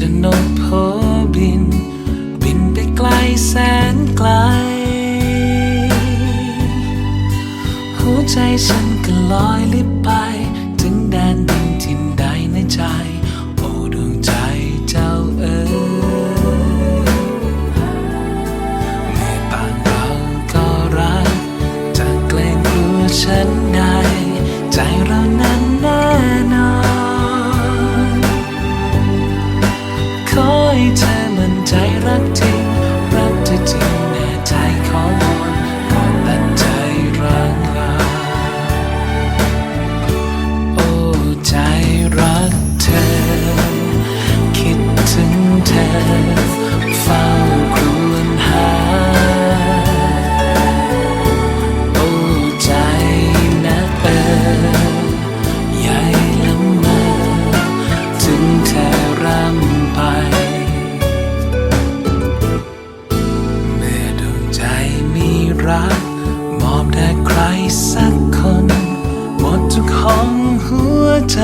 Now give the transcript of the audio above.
จะนกพอบิน บินไปไกลแสนไกล หัวใจฉันก็ลอยลิบไป ถึงแดนดินทินใดในใจ โอ้ดวงใจเจ้าเอ๋ยในปานเราก็รักจะกรกลัวฉันได้ใจเรานั้นแน่นอน อ อบแด่ใครสักคน หมดทุกของหัวใจ